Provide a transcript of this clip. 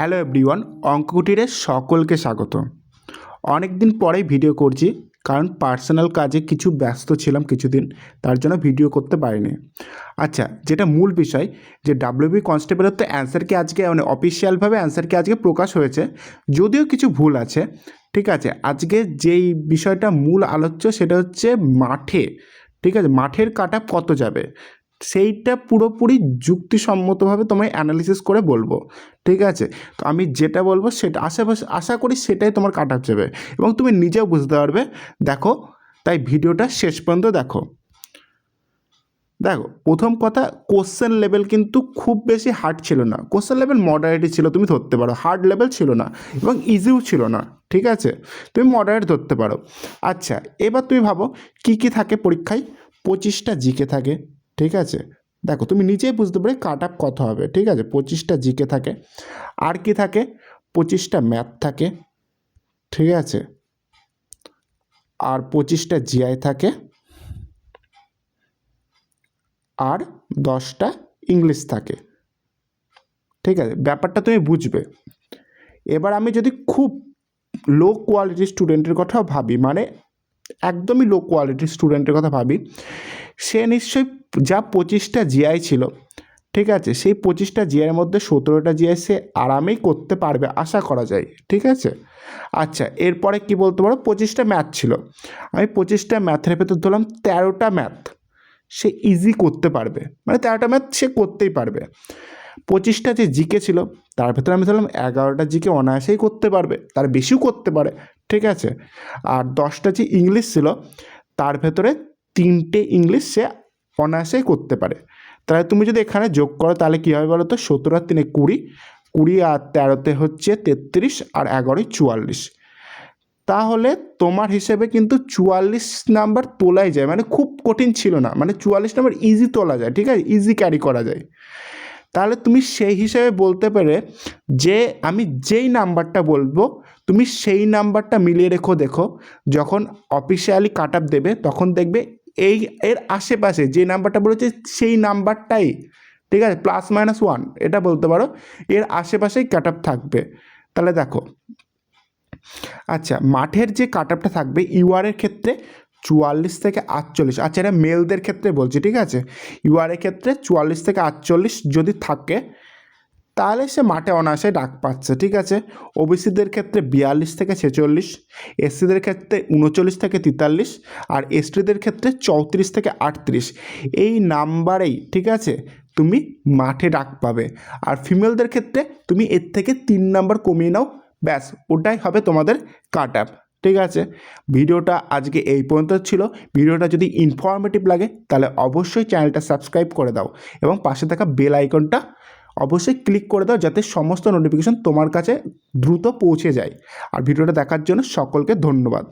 Hello everyone অঙ্ককুটিরে সকলকে স্বাগত। অনেক দিন পরেই ভিডিও করছি, কারণ পার্সোনাল কাজে কিছু ব্যস্ত ছিলাম কিছুদিন, তার জন্য ভিডিও করতে পারিনি। আচ্ছা যেটা মূল বিষয়, যে ডাব্লিউবি কনস্টেবলের তো অ্যান্সার কি আজকে মানে অফিসিয়ালভাবে অ্যান্সার কি আজকে প্রকাশ হয়েছে, যদিও কিছু ভুল আছে, ঠিক আছে? আজকে যেই বিষয়টা মূল আলোচ্য, সেটা হচ্ছে মাঠে, ঠিক আছে? মাঠের কাটা কত যাবে? সেইটা পুরোপুরি যুক্তিসম্মতভাবে তোমায় অ্যানালিসিস করে বলব। ঠিক আছে? তো আমি যেটা বলব সেটা আশেপাশে, আশা করি সেটাই তোমার কাটা যাবে এবং তুমি নিজেও বুঝতে পারবে। দেখো, তাই ভিডিওটা শেষ পর্যন্ত দেখো। দেখো, প্রথম কথা কোশ্চেন লেভেল কিন্তু খুব বেশি হার্ড ছিল না। কোশ্চেন লেভেল মডারেটই ছিল, তুমি ধরতে পারো। হার্ড লেভেল ছিল না এবং ইজিও ছিল না। ঠিক আছে? তুমি মডারেট ধরতে পারো। আচ্ছা এবার তুমি ভাবো, কি কি থাকে পরীক্ষায়? পঁচিশটা জিকে থাকে। ঠিক আছে? দেখো, তুমি নিজেই বুঝতে পারে কাট আপ কত হবে, ঠিক আছে? পঁচিশটা জিকে থাকে। আর কি থাকে? পঁচিশটা ম্যাথ থাকে, ঠিক আছে? আর পঁচিশটা জিআই থাকে, আর দশটা ইংলিশ থাকে। ঠিক আছে? ব্যাপারটা তুমি বুঝবে। এবার আমি যদি খুব লো কোয়ালিটির স্টুডেন্টের কথাও ভাবি মানে একদমই লো কোয়ালিটির স্টুডেন্টের কথা ভাবি, সে নিশ্চয়ই যা পঁচিশটা জিআই ছিল, ঠিক আছে? সেই পঁচিশটা জিআইয়ের মধ্যে সতেরোটা জিআই সে আরামেই করতে পারবে, আশা করা যায়, ঠিক আছে? আচ্ছা এরপরে কি বলতে পারো? পঁচিশটা ম্যাথ ছিল। আমি পঁচিশটা ম্যাথের ভেতর ধরলাম তেরোটা ম্যাথ সে ইজি করতে পারবে। মানে তেরোটা ম্যাথ সে করতেই পারবে। পঁচিশটা যে জিকে ছিল, তার ভেতরে আমি ধরলাম এগারোটা জিকে অনায়াসেই করতে পারবে, তার বেশিও করতে পারে, ঠিক আছে? আর দশটা যে ইংলিশ ছিল, তার ভেতরে তিনটে ইংলিশ সে অনায়াসেই করতে পারে। তাহলে তুমি যদি এখানে যোগ করো, তাহলে কী হবে বলো তো সতেরো আর তিনে কুড়ি কুড়ি আর তেরোতে হচ্ছে তেত্রিশ আর এগারোই চুয়াল্লিশ। তাহলে তোমার হিসেবে কিন্তু চুয়াল্লিশ নাম্বার তোলাই যায়। মানে খুব কঠিন ছিল না। মানে চুয়াল্লিশ নাম্বার ইজি তোলা যায়, ঠিক আছে? ইজি ক্যারি করা যায়। তাহলে তুমি সেই হিসেবে বলতে পারে যে, আমি যেই নাম্বারটা বলব, তুমি সেই নাম্বারটা মিলিয়ে রেখো, দেখো। যখন অফিসিয়ালি কাট আপ দেবে, তখন দেখবে এই এর আশেপাশে যে নাম্বারটা বলেছে সেই নাম্বারটাই, ঠিক আছে প্লাস মাইনাস ওয়ান এটা বলতে পারো, এর আশেপাশেই কাট আপ থাকবে। তাহলে দেখো আচ্ছা মাঠের যে কাট আপটা থাকবে ইউআরের ক্ষেত্রে চুয়াল্লিশ থেকে আটচল্লিশ আচ্ছা এটা মেলদের ক্ষেত্রে বলছি, ঠিক আছে? ইউআরের ক্ষেত্রে চুয়াল্লিশ থেকে আটচল্লিশ যদি থাকে তাহলে সে মাঠে অনায়াসে ডাক পাচ্ছে, ঠিক আছে? ওবিসিদের ক্ষেত্রে বিয়াল্লিশ থেকে ছেচল্লিশ, এসসিদের ক্ষেত্রে উনচল্লিশ থেকে তেতাল্লিশ, আর এসটিদের ক্ষেত্রে চৌত্রিশ থেকে আটত্রিশ। এই নাম্বারেই, ঠিক আছে, তুমি মাঠে ডাক পাবে। আর ফিমেলদের ক্ষেত্রে তুমি এর থেকে তিন নাম্বার কমিয়ে নাও, ব্যাস, ওটাই হবে তোমাদের কাট আপ, ঠিক আছে? ভিডিওটা আজকে এই পর্যন্ত ছিল। ভিডিওটা যদি ইনফরমেটিভ লাগে, তাহলে অবশ্যই চ্যানেলটা সাবস্ক্রাইব করে দাও এবং পাশে থাকা বেল আইকনটা অবশ্যই ক্লিক করে দাও যাতে সমস্ত নোটিফিকেশন তোমার কাছে দ্রুত পৌঁছে যায়। আর ভিডিওটা দেখার জন্য সকলকে ধন্যবাদ।